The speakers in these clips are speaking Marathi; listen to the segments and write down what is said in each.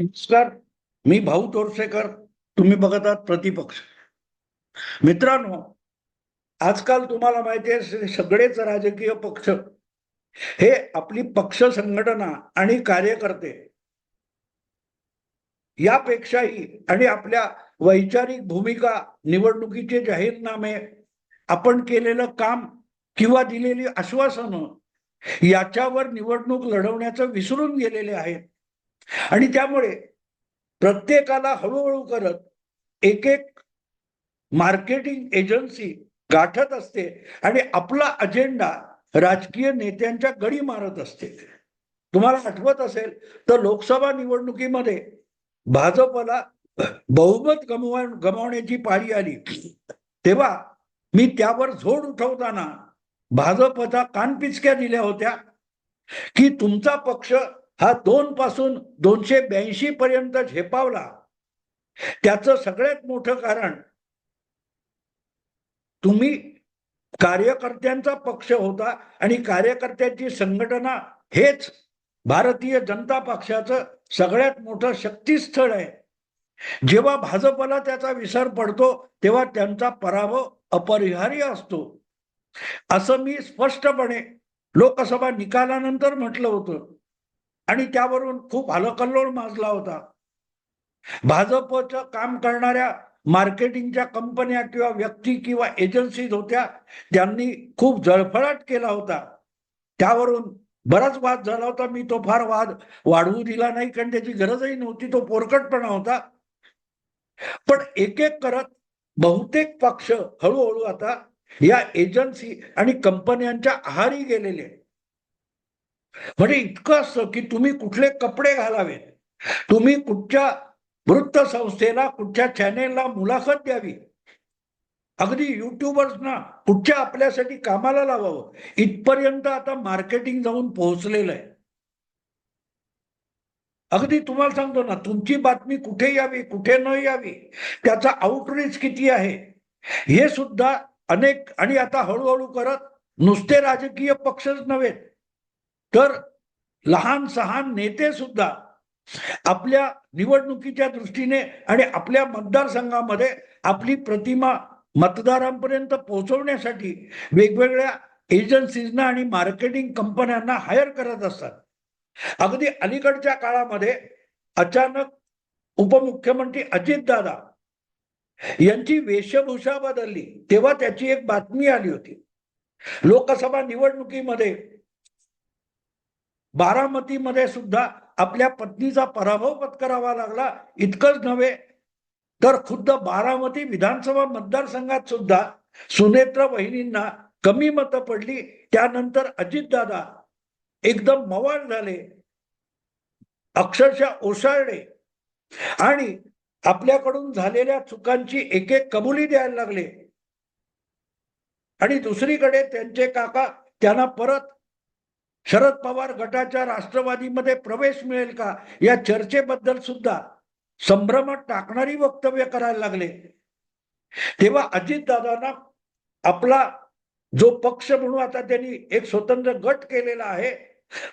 नमस्कार. मी भाऊ तोरसेकर. तुम्ही बघत आहात प्रतिपक्ष. मित्रांनो आजकाल तुम्हाला माहिती आहे सगळेच राजकीय पक्ष हे आपली पक्ष संघटना आणि कार्यकर्ते यापेक्षाही आणि आपल्या वैचारिक भूमिका निवडणुकीचे जाहीरनामे आपण केलेलं काम किंवा दिलेली आश्वासनं याच्यावर निवडणूक लढवण्याचं विसरून गेलेले आहेत. आणि त्यामुळे प्रत्येकाला हळूहळू करत एक एक मार्केटिंग एजन्सी गाठत असते आणि आपला अजेंडा राजकीय नेत्यांच्या गडी मारत असते. तुम्हाला आठवत असेल तर लोकसभा निवडणुकीमध्ये भाजपला बहुमत गमवा गमावण्याची पाळी आली. तेव्हा मी त्यावर झोड उठवताना भाजपचा कानपिचक्या दिल्या होत्या की तुमचा पक्ष हा दोन पासून दोनशे ब्याऐंशी पर्यंत झेपावला. त्याचं सगळ्यात मोठं कारण तुम्ही कार्यकर्त्यांचा पक्ष होता आणि कार्यकर्त्यांची संघटना हेच भारतीय जनता पक्षाचं सगळ्यात मोठं शक्तीस्थळ आहे. जेव्हा भाजपला त्याचा विसर पडतो तेव्हा त्यांचा पराभव अपरिहार्य असतो. असं मी स्पष्टपणे लोकसभा निकालानंतर म्हटलं होतं. आणि त्यावरून खूप हलकल्लोळ माजला होता. भाजपचं काम करणाऱ्या मार्केटिंगच्या कंपन्या किंवा व्यक्ती किंवा एजन्सीज होत्या त्यांनी खूप जळफळाट केला होता. त्यावरून बराच वाद झाला होता. मी तो फार वाद वाढवू दिला नाही कारण त्याची गरजही नव्हती. तो पोरकटपणा होता. पण एक एक करत बहुतेक पक्ष हळूहळू आता या एजन्सी आणि कंपन्यांच्या आहारी गेलेले म्हणजे इतकं असतं की तुम्ही कुठले कपडे घालावेत. तुम्ही कुठच्या वृत्तसंस्थेला कुठच्या चॅनेलला मुलाखत द्यावी. अगदी युट्यूबर्सना कुठच्या आपल्यासाठी कामाला लावावं. इथपर्यंत आता मार्केटिंग जाऊन पोहोचलेलं आहे. अगदी तुम्हाला सांगतो ना तुमची बातमी कुठे यावी कुठे न यावी त्याचा आउटरीच किती आहे? हे सुद्धा अनेक आणि आता हळूहळू करत नुसते राजकीय पक्षच नव्हेत तर लहान सहान नेते सुद्धा आपल्या निवडणुकीच्या दृष्टीने आणि आपल्या मतदारसंघामध्ये आपली प्रतिमा मतदारांपर्यंत पोहोचवण्यासाठी वेगवेगळ्या एजन्सीजना आणि मार्केटिंग कंपन्यांना हायर करत असतात. अगदी अलीकडच्या काळामध्ये अचानक उपमुख्यमंत्री अजितदादा यांची वेशभूषा बदलली तेव्हा त्याची एक बातमी आली होती. लोकसभा निवडणुकीमध्ये बारामतीमध्ये सुद्धा आपल्या पत्नीचा पराभव पत्करावा लागला. इतकंच नव्हे तर खुद्द बारामती विधानसभा मतदारसंघात सुद्धा सुनेत्र वहिनींना कमी मतं पडली. त्यानंतर अजितदादा एकदम मवाळ झाले. अक्षरशः ओसाळले. आणि आपल्याकडून झालेल्या चुकांची एक एक कबुली द्यायला लागले. आणि दुसरीकडे त्यांचे काका त्यांना परत शरद पवार गटाच्या राष्ट्रवादीमध्ये प्रवेश मिळेल का? या चर्चेबद्दल सुद्धा संभ्रमात टाकणारी वक्तव्य करायला लागले. तेव्हा अजितदादांना आपला जो पक्ष म्हणून आता त्यांनी एक स्वतंत्र गट केलेला आहे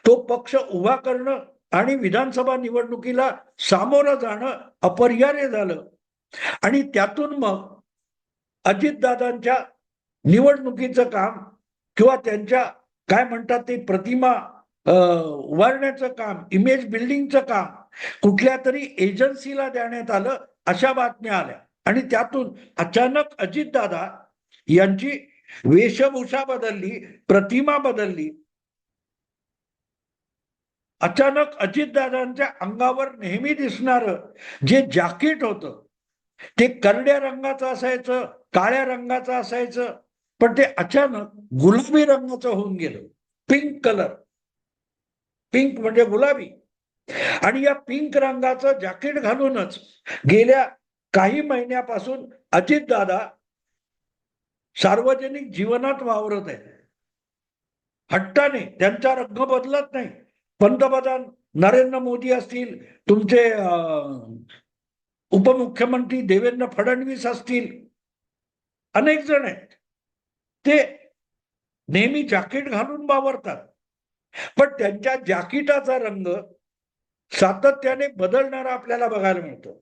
तो पक्ष उभा करणं आणि विधानसभा निवडणुकीला सामोरं जाणं अपरिहार्य झालं. आणि त्यातून मग अजितदादांच्या निवडणुकीचं काम किंवा त्यांच्या काय म्हणतात ते? प्रतिमा उभारण्याचं काम इमेज बिल्डिंगचं काम कुठल्या तरी एजन्सीला देण्यात आलं अशा बातम्या आल्या. आणि त्यातून अचानक अजितदादा यांची वेशभूषा बदलली प्रतिमा बदलली. अचानक अजितदादांच्या अंगावर नेहमी दिसणार जे जॅकेट होतं ते करड्या रंगाचं असायचं काळ्या रंगाचं असायचं पण ते अचानक गुलाबी रंगाचं होऊन गेलं. पिंक कलर पिंक म्हणजे गुलाबी. आणि या पिंक रंगाचं जॅकेट घालूनच गेल्या काही महिन्यापासून अजितदादा सार्वजनिक जीवनात वावरत आहेत. हट्टाने त्यांचा रंग बदलत नाही. पंतप्रधान नरेंद्र मोदी असतील तुमचे उपमुख्यमंत्री देवेंद्र फडणवीस असतील अनेक जण आहेत. ते नेहमी जॅकेट घालून वावरतात. पण त्यांच्या जॅकेटाचा रंग सातत्याने बदलणारा आपल्याला बघायला मिळतं.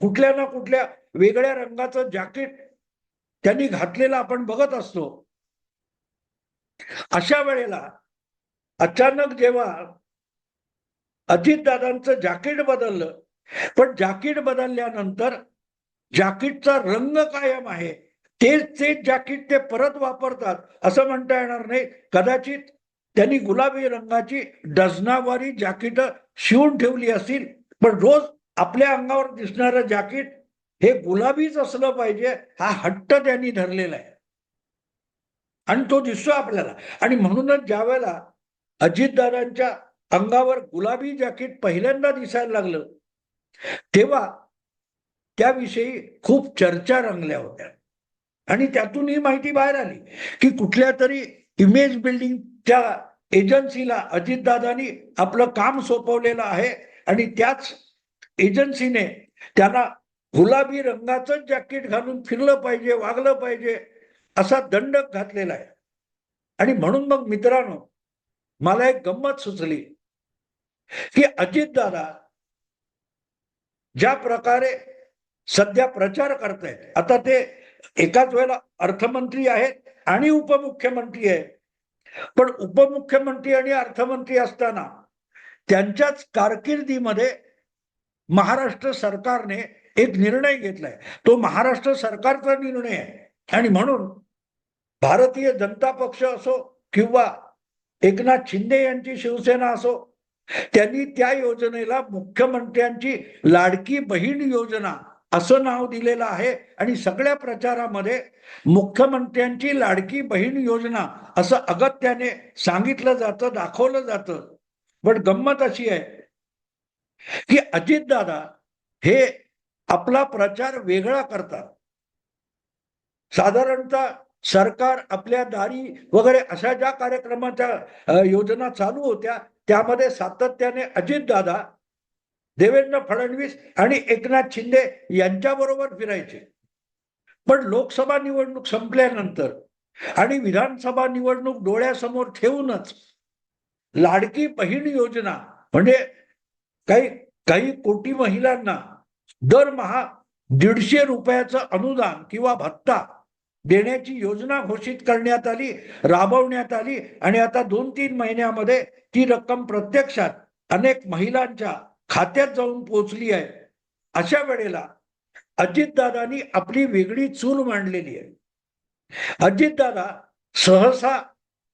कुठल्या ना कुठल्या वेगळ्या रंगाचं जॅकेट त्यांनी घातलेलं आपण बघत असतो. अशा वेळेला अचानक जेव्हा अजितदादांचं जॅकेट बदललं पण जॅकेट बदलल्यानंतर जॅकेटचा रंग कायम आहे. तेच तेच जॅकेट ते परत वापरतात. असं म्हणता येणार नाही. कदाचित त्यांनी गुलाबी रंगाची डझनावारी जॅकेट शिवून ठेवली असतील पण रोज आपल्या अंगावर दिसणारं जॅकेट हे गुलाबीच असलं पाहिजे हा हट्ट त्यांनी धरलेला आहे. आणि तो दिसतो आपल्याला. आणि म्हणूनच ज्या वेळेला अजितदादांच्या अंगावर गुलाबी जॅकेट पहिल्यांदा दिसायला लागलं तेव्हा त्याविषयी खूप चर्चा रंगल्या होत्या. आणि त्यातून ही माहिती बाहेर आली की कुठल्या तरी इमेज बिल्डिंगच्या एजन्सीला अजितदादांनी आपलं काम सोपवलेलं आहे आणि त्याच एजन्सीने त्यांना गुलाबी रंगाचं जॅकेट घालून फिरलं पाहिजे वागलं पाहिजे असा दंड घातलेला आहे. आणि म्हणून मग मित्रांनो मला एक गंमत सुचली की अजितदादा ज्या प्रकारे सध्या प्रचार करतायत आता ते एकाच वेळेला अर्थमंत्री आहेत आणि उपमुख्यमंत्री आहेत. पण उपमुख्यमंत्री आणि अर्थमंत्री असताना त्यांच्याच कारकिर्दीमध्ये महाराष्ट्र सरकारने एक निर्णय घेतलाय. तो महाराष्ट्र सरकारचा निर्णय आहे. आणि म्हणून भारतीय जनता पक्ष असो किंवा एकनाथ शिंदे यांची शिवसेना असो त्यांनी त्या योजनेला मुख्यमंत्र्यांची लाडकी बहीण योजना असं नाव दिलेलं आहे. आणि सगळ्या प्रचारामध्ये मुख्यमंत्र्यांची लाडकी बहीण योजना असं अगत्याने सांगितलं जातं दाखवलं जातं. पण गंमत अशी आहे की अजितदादा हे आपला प्रचार वेगळा करतात. साधारणतः सरकार आपल्या दारी वगैरे अशा ज्या कार्यक्रमाच्या योजना चालू होत्या त्यामध्ये सातत्याने अजितदादा देवेंद्र फडणवीस आणि एकनाथ शिंदे यांच्याबरोबर फिरायचे. पण लोकसभा निवडणूक संपल्यानंतर आणि विधानसभा निवडणूक डोळ्यासमोर ठेवूनच लाडकी बहीण योजना म्हणजे काही काही कोटी महिलांना दरमहा दीडशे रुपयाचं अनुदान किंवा भत्ता देण्याची योजना घोषित करण्यात आली राबवण्यात आली आणि आता दोन तीन महिन्यामध्ये ती रक्कम प्रत्यक्षात अनेक महिलांच्या खात्यात जाऊन पोहोचली आहे. अशा वेळेला अजितदादांनी आपली वेगळी चूल मांडलेली आहे. अजितदादा सहसा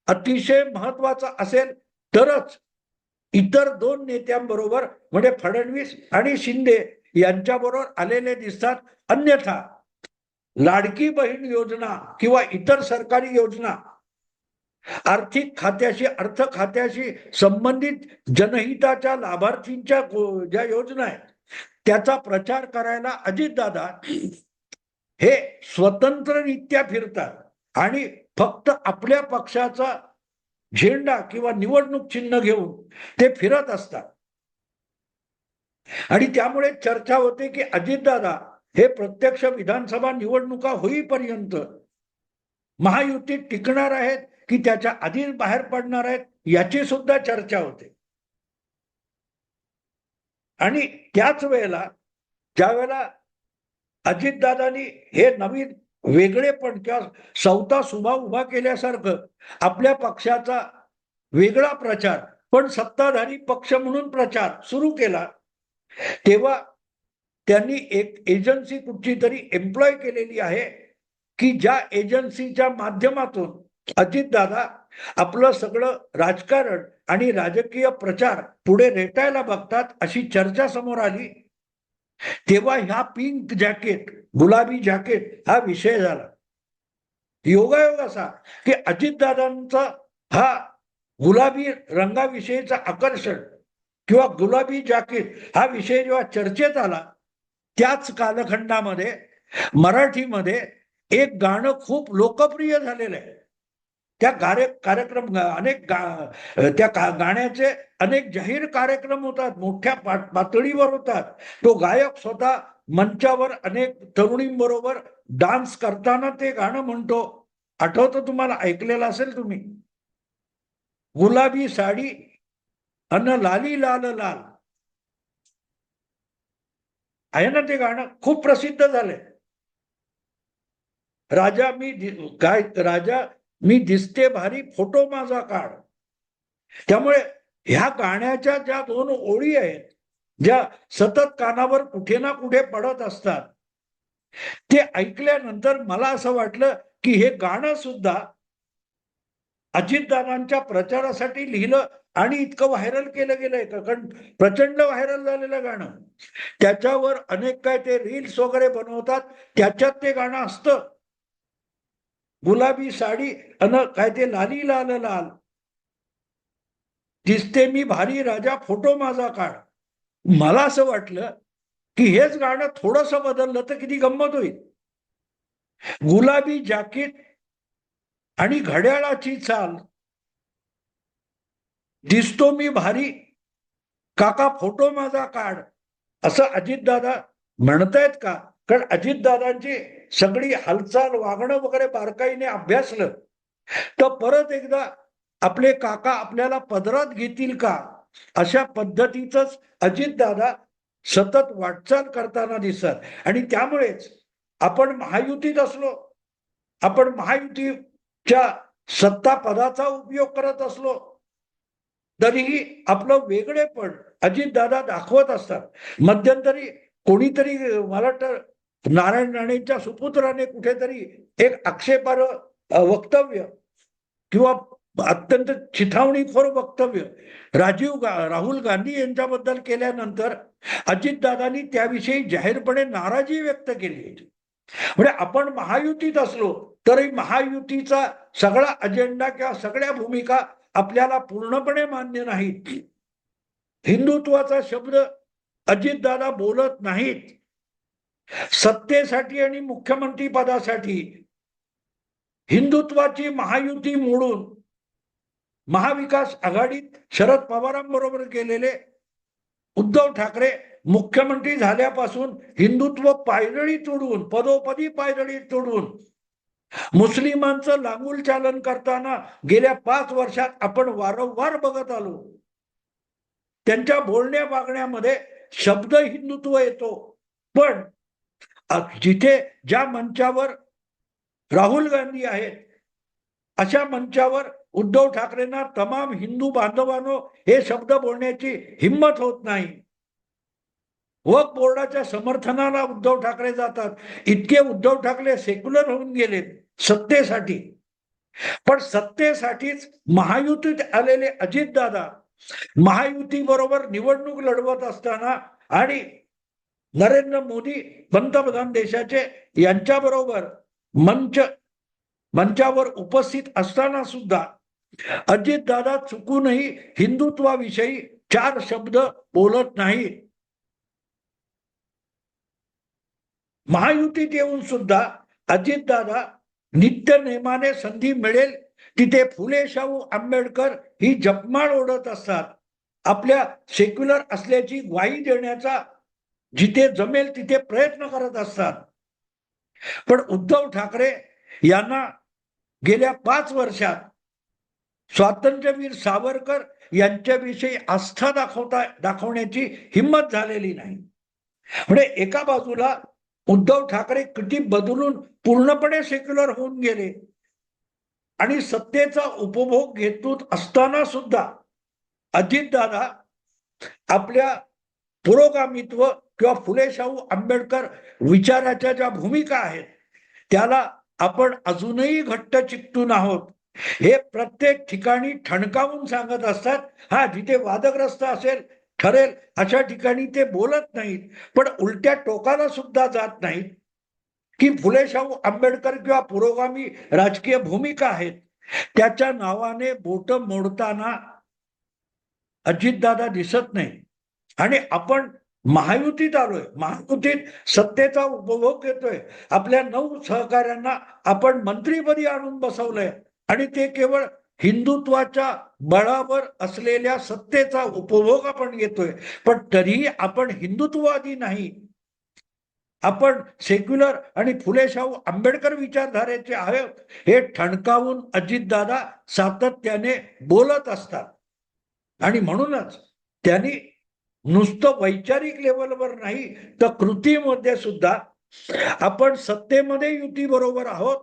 अतिशय महत्त्वाचा असेल तरच इतर दोन नेत्यांबरोबर म्हणजे फडणवीस आणि शिंदे यांच्याबरोबर आलेले दिसतात. अन्यथा लाडकी बहीण योजना किंवा इतर सरकारी योजना आर्थिक खात्याशी अर्थ खात्याशी संबंधित जनहिताच्या लाभार्थींच्या ज्या योजना आहेत त्याचा प्रचार करायला अजितदादा हे स्वतंत्ररित्या फिरतात आणि फक्त आपल्या पक्षाचा झेंडा किंवा निवडणूक चिन्ह घेऊन ते फिरत असतात. आणि त्यामुळे चर्चा होते की अजितदादा हे प्रत्यक्ष विधानसभा निवडणुका होईपर्यंत महायुतीत टिकणार आहेत की त्याच्या आधी बाहेर पडणार आहेत याची सुद्धा चर्चा होते. आणि त्याच वेळेला ज्या वेळेला अजितदादांनी हे नवीन वेगळेपण किंवा सौता सुभा उभा केल्यासारखं आपल्या पक्षाचा वेगळा प्रचार पण सत्ताधारी पक्ष म्हणून प्रचार सुरू केला तेव्हा त्यांनी एक एजन्सी कुठची तरी एम्प्लॉय केलेली आहे की ज्या एजन्सीच्या माध्यमातून अजित दादा आपलं सगळं राजकारण आणि राजकीय प्रचार पुढे रेटायला बघतात अशी चर्चा समोर आली. तेव्हा ह्या पिंक जॅकेट गुलाबी जॅकेट हा विषय झाला. योगायोग असा की अजितदादांचा हा गुलाबी रंगाविषयीचा आकर्षण किंवा गुलाबी जॅकेट हा विषय जेव्हा चर्चेत आला त्याच कालखंडामध्ये मराठीमध्ये एक गाणं खूप लोकप्रिय झालेलं आहे. त्या कार्य कार्यक्रम अनेक गा त्या गाण्याचे अनेक जाहीर कार्यक्रम होतात मोठ्या पातळीवर होतात. तो गायक स्वतः मंचावर अनेक तरुणींबरोबर डान्स करताना ते गाणं म्हणतो. आठवतं तुम्हाला? ऐकलेलं असेल तुम्ही? गुलाबी साडी अन लाली लाल लाल. आहे ना ते गाणं? खूप प्रसिद्ध झालंय. राजा मी गाय काय राजा मी दिसते भारी फोटो माझा काढ. त्यामुळे ह्या गाण्याच्या ज्या दोन ओळी आहेत ज्या सतत कानावर कुठे ना कुठे पडत असतात ते ऐकल्यानंतर मला असं वाटलं की हे गाणं सुद्धा अजितदादांच्या प्रचारासाठी लिहिलं आणि इतकं व्हायरल केलं गेलंय का? कारण प्रचंड व्हायरल झालेलं गाणं. त्याच्यावर अनेक काय ते रील्स वगैरे बनवतात त्याच्यात ते गाणं असतं. गुलाबी साडी अन काय ते लाली लाल लाल. दिसते मी भारी राजा फोटो माझा काढ. मला असं वाटलं की हेच गाणं थोडस बदललं तर किती गंमत होईल. गुलाबी जाकीट आणि घड्याळाची चाल. दिसतो मी भारी काका फोटो माझा काढ. असं अजितदादा म्हणतायत का? कारण अजितदादांची सगळी हालचाल वागणं वगैरे बारकाईने अभ्यासलं तर परत एकदा आपले काका आपल्याला पदरात घेतील का? अशा पद्धतीच अजितदादा सतत वाटचाल करताना दिसत. आणि त्यामुळेच आपण महायुतीत असलो आपण महायुतीच्या सत्ता पदाचा उपयोग करत असलो तरीही आपलं वेगळेपण अजितदादा दाखवत असतात. मध्यंतरी कोणीतरी मला वाटतं नारायण राणेंच्या सुपुत्राने कुठेतरी एक आक्षेपार्ह वक्तव्य किंवा अत्यंत चिथावणीखोर वक्तव्य राजीव गा राहुल गांधी यांच्याबद्दल केल्यानंतर अजितदादांनी त्याविषयी जाहीरपणे नाराजी व्यक्त केली होती. म्हणजे आपण महायुतीत असलो तरी महायुतीचा सगळा अजेंडा किंवा सगळ्या भूमिका आपल्याला पूर्णपणे मान्य नाहीत. हिंदुत्वाचा शब्द अजितदादा बोलत नाहीत. सत्तेसाठी आणि मुख्यमंत्री पदासाठी हिंदुत्वाची महायुती मोडून महाविकास आघाडीत शरद पवारांबरोबर केलेले उद्धव ठाकरे मुख्यमंत्री झाल्यापासून हिंदुत्व पायदळी तोडून पदोपदी पायदळी तोडून मुस्लिमांचं लागूल चालन करताना गेल्या पाच वर्षात आपण वारंवार बघत आलो. त्यांच्या बोलण्या वागण्यामध्ये शब्द हिंदुत्व येतो. पण जिथे ज्या मंचावर राहुल गांधी आहेत अशा मंचावर उद्धव ठाकरेंना तमाम हिंदू बांधवांनो हे शब्द बोलण्याची हिंमत होत नाही. वक बोर्डाच्या समर्थनाला उद्धव ठाकरे जातात. इतके उद्धव ठाकरे सेक्युलर होऊन गेलेत सत्तेसाठी. पण सत्तेसाठीच महायुतीत आलेले अजितदादा महायुती बरोबर निवडणूक लढवत असताना आणि नरेंद्र मोदी पंतप्रधान देशाचे यांच्याबरोबर मंच मंचावर उपस्थित असताना सुद्धा अजितदादा चुकूनही हिंदुत्वाविषयी चार शब्द बोलत नाही महायुतीत येऊन सुद्धा अजितदादा नित्य नेमाने संधी मिळेल तिथे फुले शाहू आंबेडकर ही जपमाळ ओढत असतात. आपल्या सेक्युलर असल्याची ग्वाही देण्याचा जिथे जमेल तिथे प्रयत्न करत असतात. पण उद्धव ठाकरे यांना गेल्या पाच वर्षात स्वातंत्र्यवीर सावरकर यांच्याविषयी आस्था दाखवता दाखवण्याची हिंमत झालेली नाही. म्हणजे एका बाजूला उद्धव ठाकरे किती बदलून पूर्णपणे सेक्युलर होऊन गेले. आणि सत्तेचा उपभोग घेतूत असताना सुद्धा अजितदादा आपल्या पुरोगामित्व किंवा फुले शाहू आंबेडकर विचाराच्या ज्या भूमिका आहेत त्याला आपण अजूनही घट्ट चिकटून आहोत. हे प्रत्येक ठिकाणी ठणकावून सांगत असतात हा जिथे वादग्रस्त असेल ठरेल अशा ठिकाणी ते बोलत नाहीत. पण उलट्या टोकाला सुद्धा जात नाहीत. की फुले शाहू आंबेडकर किंवा पुरोगामी राजकीय भूमिका आहेत त्याच्या नावाने बोट मोडताना अजितदादा दिसत नाही. आणि आपण महायुतीत आलोय. महायुतीत सत्तेचा उपभोग घेतोय. आपल्या नऊ सहकाऱ्यांना आपण मंत्रीपदी आणून बसवलंय. आणि ते केवळ हिंदुत्वाच्या बळावर असलेल्या सत्तेचा उपभोग आपण घेतोय. पण तरीही आपण हिंदुत्ववादी नाही. आपण सेक्युलर आणि फुले शाहू आंबेडकर विचारधारेचे आहोत. हे ठणकावून अजितदादा सातत्याने बोलत असतात. आणि म्हणूनच त्यांनी नुसतं वैचारिक लेवलवर नाही तर कृतीमध्ये सुद्धा आपण सत्तेमध्ये युती बरोबर आहोत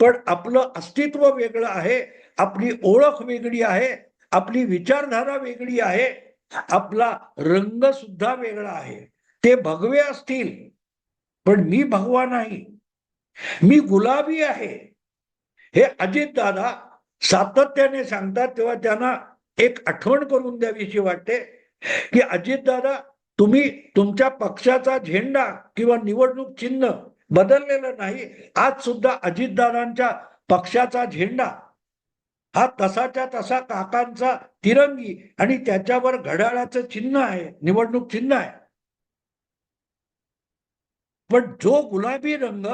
पण आपलं अस्तित्व वेगळं आहे आपली ओळख वेगळी आहे आपली विचारधारा वेगळी आहे आपला रंग सुद्धा वेगळा आहे. ते भगवे असतील पण मी भगवा नाही. मी गुलाबी आहे. हे अजित दादा सातत्याने सांगतात तेव्हा त्यांना एक आठवण करून द्यावीशी वाटते. की अजितदादा तुम्ही तुमच्या पक्षाचा झेंडा किंवा निवडणूक चिन्ह बदललेलं नाही आज सुद्धा अजितदादांच्या पक्षाचा झेंडा. हा तसाच्या तसा काकांचा तिरंगी आणि त्याच्यावर घड्याळाचं चिन्ह आहे निवडणूक चिन्ह आहे. पण जो गुलाबी रंग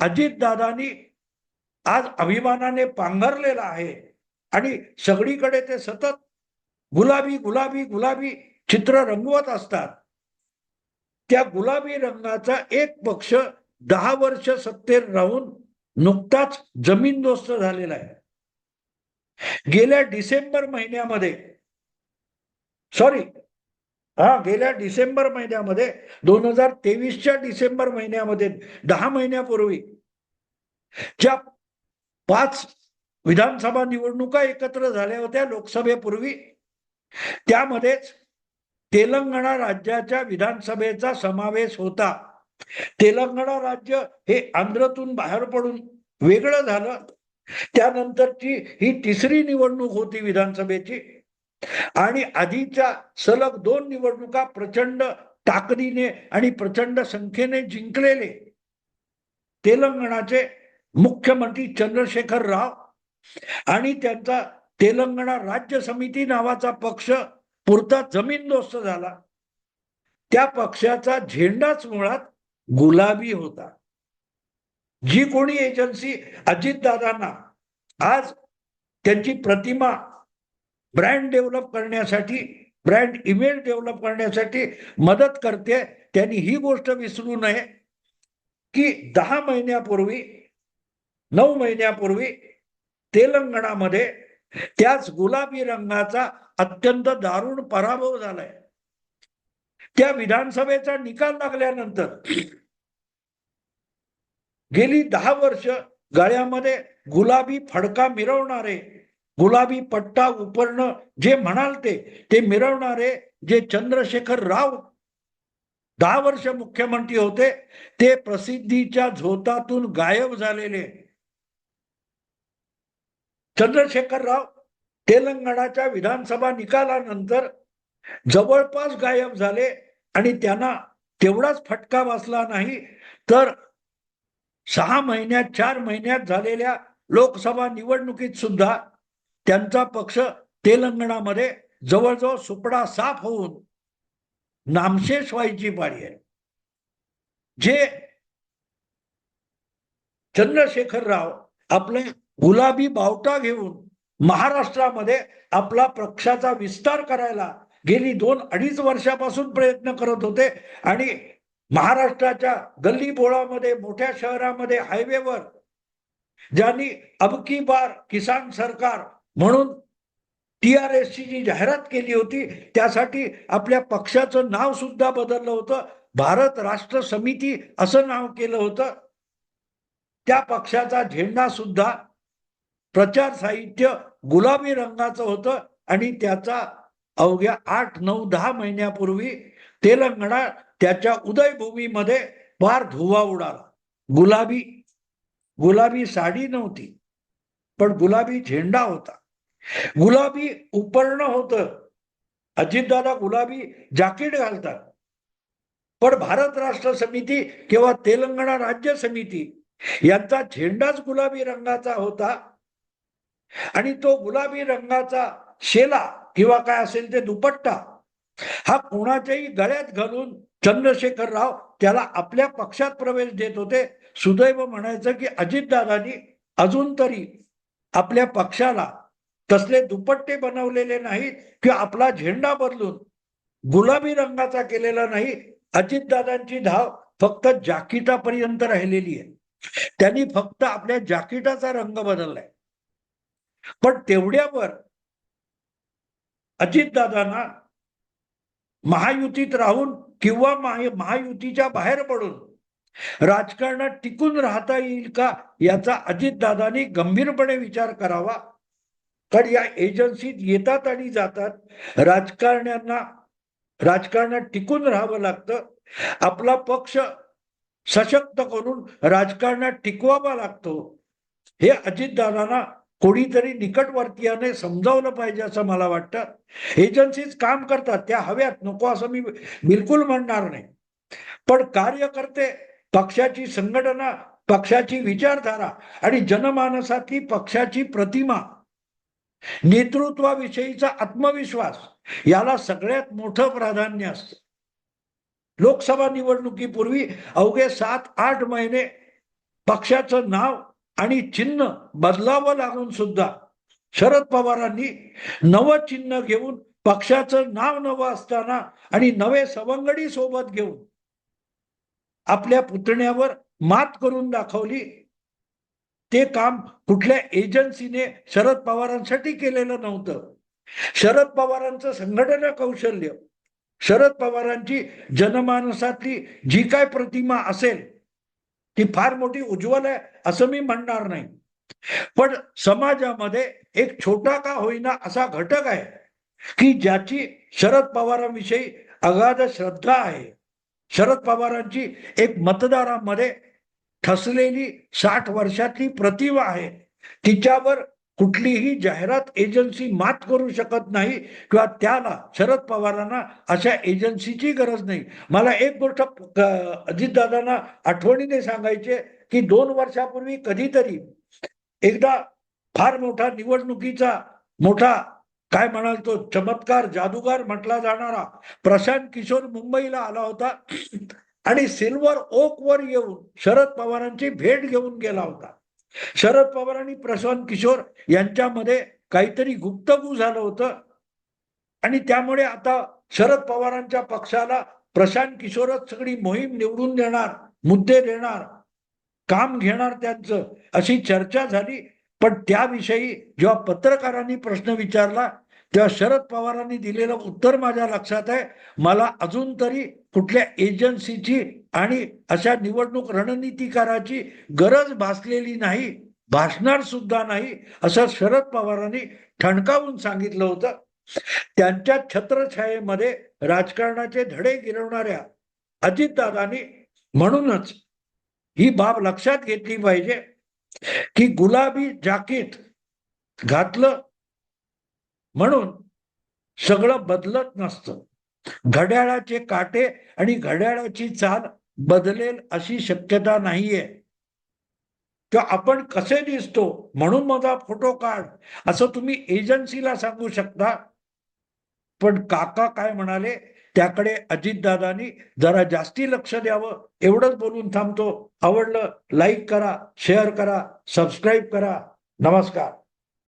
अजितदादांनी आज अभिमानाने पांघरलेला आहे आणि सगळीकडे ते सतत गुलाबी गुलाबी गुलाबी चित्र रंगवत असतात. त्या गुलाबी रंगाचा एक पक्ष दहा वर्ष सत्तेत राहून नुकताच जमीनदोस्त झालेला आहे. गेल्या डिसेंबर महिन्यामध्ये सॉरी हा गेल्या डिसेंबर महिन्यामध्ये दोन हजार तेवीसच्या डिसेंबर महिन्यामध्ये दहा महिन्यापूर्वी ज्या पाच विधानसभा निवडणुका एकत्र झाल्या होत्या लोकसभेपूर्वी त्यामध्येच तेलंगणा राज्याच्या विधानसभेचा समावेश होता. तेलंगणा राज्य हे आंध्रतून बाहेर पडून वेगळं झालं. त्यानंतरची ही तिसरी निवडणूक होती विधानसभेची. आणि आधीच्या सलग दोन निवडणुका प्रचंड ताकदीने आणि प्रचंड संख्येने जिंकलेले. तेलंगणाचे मुख्यमंत्री चंद्रशेखर राव आणि त्यांचा तेलंगणा राज्य समिती नावाचा पक्ष पुरता जमीनदोस्त झाला. त्या पक्षाचा झेंडाच मुळात गुलाबी होता. जी कोणी एजन्सी अजितदादांना आज त्यांची प्रतिमा ब्रँड डेव्हलप करण्यासाठी ब्रँड इमेज डेव्हलप करण्यासाठी मदत करते त्यांनी ही गोष्ट विसरू नये की दहा महिन्यापूर्वी नऊ महिन्यापूर्वी तेलंगणामध्ये त्याच गुलाबी रंगाचा अत्यंत दारुण पराभव झालाय. त्या विधानसभेचा निकाल लागल्यानंतर गेली दहा वर्ष गळ्यामध्ये गुलाबी फडका मिरवणारे गुलाबी पट्टा उपरणं जे म्हणाल ते ते मिरवणारे जे चंद्रशेखर राव दहा वर्ष मुख्यमंत्री होते ते प्रसिद्धीच्या झोतातून गायब झालेले. चंद्रशेखर राव तेलंगणाच्या विधानसभा निकालानंतर जवळपास गायब झाले आणि त्यांना तेवढाच फटका बसला नाही तर सहा महिन्यात चार महिन्यात झालेल्या लोकसभा निवडणुकीत सुद्धा त्यांचा पक्ष तेलंगणामध्ये जवळजवळ सुपडा साफ होऊन नामशेष व्हायची पाळी आहे. जे चंद्रशेखर राव आपले गुलाबी बावटा घेऊन महाराष्ट्रामध्ये आपला पक्षाचा विस्तार करायला गेली दोन अडीच वर्षापासून प्रयत्न करत होते. आणि महाराष्ट्राच्या गल्ली बोळामध्ये मोठ्या शहरामध्ये हायवेवर ज्यांनी अबकी बार किसान सरकार म्हणून टी आर एस ची जी जाहिरात केली होती त्यासाठी आपल्या पक्षाचं नाव सुद्धा बदललं होतं. भारत राष्ट्र समिती असं नाव केलं होतं. त्या पक्षाचा झेंडा सुद्धा प्रचार साहित्य गुलाबी रंगाचं होतं आणि त्याचा अवघ्या आठ नऊ दहा महिन्यापूर्वी तेलंगणा त्याच्या उदयभूमीमध्ये फार धुवा उडाला. गुलाबी गुलाबी साडी नव्हती पण गुलाबी झेंडा होता. गुलाबी उपर्ण होतं. अजितदादा गुलाबी जाकीट घालतात. पण भारत राष्ट्र समिती किंवा तेलंगणा राज्य समिती यांचा झेंडाच गुलाबी रंगाचा होता. आणि तो गुलाबी रंगाचा शेला किंवा काय असेल ते दुपट्टा हा कोणाच्याही गळ्यात घालून चंद्रशेखर राव त्याला आपल्या पक्षात प्रवेश देत होते. सुदैव म्हणायचं की अजितदादांनी अजून तरी आपल्या पक्षाला तसले दुपट्टे बनवलेले नाहीत की आपला झेंडा बदलून गुलाबी रंगाचा केलेला नाही. अजितदादांची धाव फक्त जाकिटापर्यंत राहिलेली आहे. त्यांनी फक्त आपल्या जाकिटाचा रंग बदललाय. पण तेवढ्यावर अजितदादांना महायुतीत राहून किंवा महायुतीच्या बाहेर पडून राजकारणात टिकून राहता येईल का याचा अजितदादांनी गंभीरपणे विचार करावा. कारण या एजन्सीत येतात आणि जातात. राजकारण्यांना राजकारणात टिकून राहावं लागतं. आपला पक्ष सशक्त करून राजकारणात टिकवावा लागतो. हे अजितदादांना कोणीतरी निकटवर्तीयाने समजावलं पाहिजे असं मला वाटतं. एजन्सीज काम करतात त्या हव्यात. नको असं मी बिलकुल म्हणणार नाही. पण कार्यकर्ते पक्षाची संघटना पक्षाची विचारधारा आणि जनमानसातली पक्षाची प्रतिमा नेतृत्वाविषयीचा आत्मविश्वास याला सगळ्यात मोठं प्राधान्य असतं. लोकसभा निवडणुकीपूर्वी अवघे सात आठ महिने पक्षाचं नाव आणि चिन्ह बदलावं लागून सुद्धा शरद पवारांनी नवं चिन्ह घेऊन पक्षाचं नाव नवं असताना आणि नवे सवंगडी सोबत घेऊन आपल्या पुतण्यावर मात करून दाखवली. ते काम कुठल्या एजन्सीने शरद पवारांसाठी केलेलं नव्हतं. शरद पवारांचं संघटना कौशल्य शरद पवारांची जनमानसातली जी काय प्रतिमा असेल ती फार मोठी उज्ज्वल आहे असं मी म्हणणार नाही. पण समाजामध्ये एक छोटा का होईना असा घटक आहे की ज्याची शरद पवारांविषयी अगाध श्रद्धा आहे. शरद पवारांची एक मतदारांमध्ये ठसलेली साठ वर्षातली प्रतिभा आहे. तिच्यावर कुठलीही जाहिरात एजन्सी मात करू शकत नाही किंवा त्याला शरद पवारांना अशा एजन्सीची गरज नाही. मला एक गोष्ट अजितदादांना आठवणीने सांगायचे की दोन वर्षापूर्वी कधीतरी एकदा फार मोठा निवडणुकीचा मोठा काय म्हणाल तो चमत्कार जादूगार म्हटला जाणारा प्रशांत किशोर मुंबईला आला होता आणि सिल्वर ओक वर येऊन शरद पवारांची भेट घेऊन गेला होता. शरद पवार आणि प्रशांत किशोर यांच्यामध्ये काहीतरी गुप्तगू झालं होतं. आणि त्यामुळे आता शरद पवारांच्या पक्षाला प्रशांत किशोरच सगळी मोहीम निवडून देणार मुद्दे देणार काम घेणार त्यांचं अशी चर्चा झाली. पण त्याविषयी जेव्हा पत्रकारांनी प्रश्न विचारला तेव्हा शरद पवारांनी दिलेलं उत्तर माझ्या लक्षात आहे. मला अजून तरी कुठल्या एजन्सीची आणि अशा निवडणूक रणनीतिकाराची गरज भासलेली नाही भासणार सुद्धा नाही असं शरद पवारांनी ठणकावून सांगितलं होतं. त्यांच्या छत्रछायेमध्ये राजकारणाचे धडे गिरवणाऱ्या अजितदादांनी म्हणूनच ही बाब लक्षात घेतली पाहिजे की गुलाबी जाकीट घातलं म्हणून सगळं बदलत नसतं. घड्याळाचे काटे आणि घड्याळाची चाल बदलेल अशी शक्यता नाहीये. किंवा आपण कसे दिसतो म्हणून माझा फोटो काढ. असं तुम्ही एजन्सीला सांगू शकता. पण काका काय म्हणाले त्याकडे अजितदादांनी जरा जास्ती लक्ष द्यावं. एवढंच बोलून थांबतो. आवडलं लाईक करा शेअर करा सबस्क्राईब करा. नमस्कार.